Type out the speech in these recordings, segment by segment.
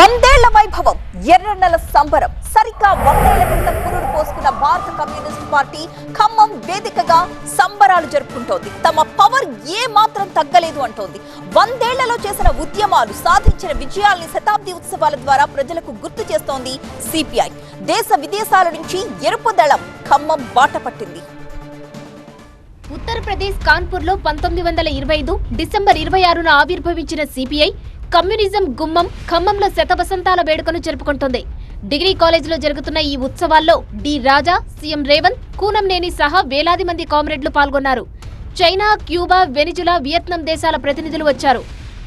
వందేళ్ళ వైభవం ఎర్రన్నెల సంబరం. సరిగ్గా వందేళ్ళ క్రితం పురుడు పోసుకున్న భారత కమ్యూనిస్ట్ పార్టీ ఖమ్మం వేదికగా సంబరాలు జరుపుకుంటోంది. తమ పవర్ ఏ మాత్రం తగ్గలేదు అంటోంది. వందేళ్ళలో చేసిన ఉద్యమాలు సాధించిన విజయాల్ని శతాబ్ది ఉత్సవాల ద్వారా ప్రజలకు గుర్తు చేస్తోంది సిపిఐ. దేశ విదేశాల నుంచి ఎరుపు దళం ఖమ్మం బాట పట్టింది. ఉత్తరప్రదేశ్ కాన్పూర్లో పంతొమ్మిది వందల ఇరవై ఐదు డిసెంబర్ ఇరవై ఆరున ఆవిర్భవించిన సిపిఐ కమ్యూనిజం గుమ్మం ఖమ్మంలో శతవసంతాల వేడుకను జరుపుకుంటోంది. డిగ్రీ కాలేజీలో జరుగుతున్న ఈ ఉత్సవాల్లో డి రాజా సీఎం రేవంత్ కూనంనేని సహా వేలాది మంది కామ్రేడ్లు పాల్గొన్నారు. చైనా క్యూబా వెనిజులా వియత్నాం దేశాల ప్రతినిధులు వచ్చారు.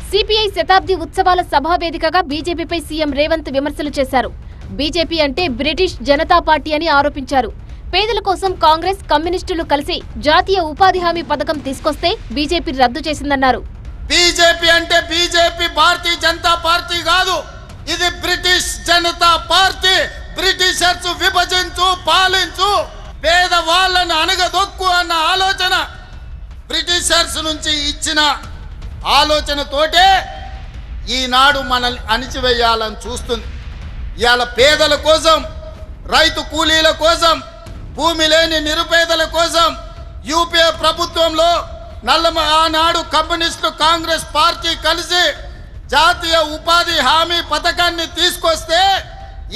సిపిఐ శతాబ్ది ఉత్సవాల సభా వేదికగా బీజేపీపై సీఎం రేవంత్ విమర్శలు చేశారు. బీజేపీ అంటే బ్రిటిష్ జనతా పార్టీ అని ఆరోపించారు. పేదల కోసం కాంగ్రెస్ కమ్యూనిస్టులు కలిసి జాతీయ ఉపాధి హామీ పథకం తీసుకొస్తే బీజేపీ రద్దు చేసిందన్నారు. బీజేపీ అంటే బీజేపీ భారతీయ జనతా పార్టీ కాదు. ఇది బ్రిటిష్ జనతా పార్టీ. బ్రిటిషర్స్ విభజించు పాలించు పేదవాళ్ళను అణగదొక్కు అన్న ఆలోచన బ్రిటిషర్స్ నుంచి ఇచ్చిన ఆలోచనతోటే ఈనాడు మనల్ని అణిచివేయాలని చూస్తుంది. ఇవాళ పేదల కోసం రైతు కూలీల కోసం భూమి లేని నిరుపేదల కోసం యూపీఏ ప్రభుత్వంలో నల్లమ ఆనాడు కమ్యూనిస్టు కాంగ్రెస్ పార్టీ కలిసి జాతీయ ఉపాధి హామీ పథకాన్ని తీసుకొస్తే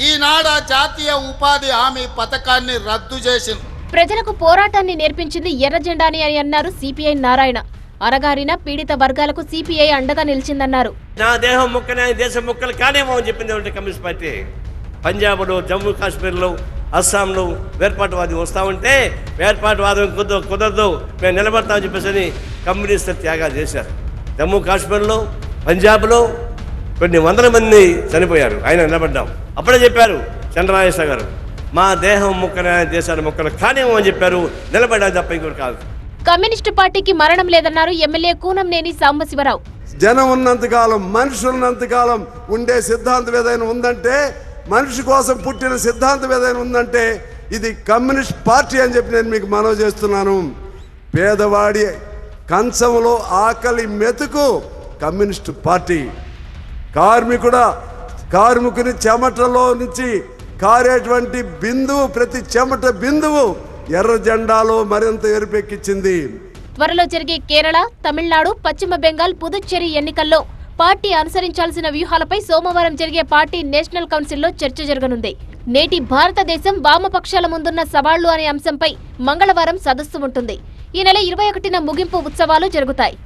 ఈనాడు ఆ జాతీయ ఉపాధి హామీ పథకాన్ని రద్దు చేసింది. ప్రజలకు పోరాటాన్ని నేర్పించింది ఎర్ర జెండాని అని అన్నారు సిపిఐ నారాయణ. అరగారిన పీడిత వర్గాలకు సిపిఐ అండగా నిలిచిందన్నారు. నా దేహం ముక్కనే దేశం ముక్కలు కానేమో అని చెప్పింది ఒకటి కమ్యూనిస్ట్ పార్టీ? పంజాబ్లో జమ్మూ కాశ్మీర్లో అస్సాంలో వేర్పాటువాదం వస్తా ఉంటే వేర్పాటువాదం కుదరదు కుదరదు. మేము నిలబడతామని చెప్పేసి అని కమ్యూనిస్టులు త్యాగాలు చేశారు. జమ్మూ కాశ్మీర్లో పంజాబ్లో కొన్ని వందల మంది చనిపోయారు. ఆయన నిలబడ్డాం. అప్పుడే చెప్పారు చంద్రరాజేశ్వర గారు మా దేహం ముక్కనే దేశాల ముక్కలు కానేమో అని చెప్పారు. నిలబడ్డా తప్ప ఇంకోటి కాదు. కమ్యూనిస్టు పార్టీకి మరణం లేదన్నారు ఎమ్మెల్యే కూనంనేని సాంబశివరావు. జనం ఉన్నంతకాలం మనిషి ఉన్నంతకాలం ఉండే సిద్ధాంతం ఏదైనా ఉందంటే మనిషి కోసం పుట్టిన సిద్ధాంతం ఏదైనా ఉందంటే ఇది కమ్యూనిస్ట్ పార్టీ అని చెప్పి నేను మీకు మనవి చేస్తున్నాను. పేదవాడి కంచంలో ఆకలి మెతుకు కమ్యూనిస్ట్ పార్టీ. కార్మికుడ కార్మికుని చెమటలో నుంచి కారేటువంటి బిందువు ప్రతి చెమట బిందువు ఎర్ర జెండాలో మరింత ఎరుపెక్కించింది త్వరలో జరిగే కేరళ తమిళనాడు పశ్చిమ బెంగాల్ పుదుచ్చేరి ఎన్నికల్లో పార్టీ అనుసరించాల్సిన వ్యూహాలపై సోమవారం జరిగే పార్టీ నేషనల్ కౌన్సిల్లో చర్చ జరగనుంది. నేటి భారతదేశం వామపక్షాల ముందున్న సవాళ్ళు అనే అంశంపై మంగళవారం సదస్సు ఉంటుంది. ఈ నెల ఇరవై ఒకటిన ముగింపు ఉత్సవాలు జరుగుతాయి.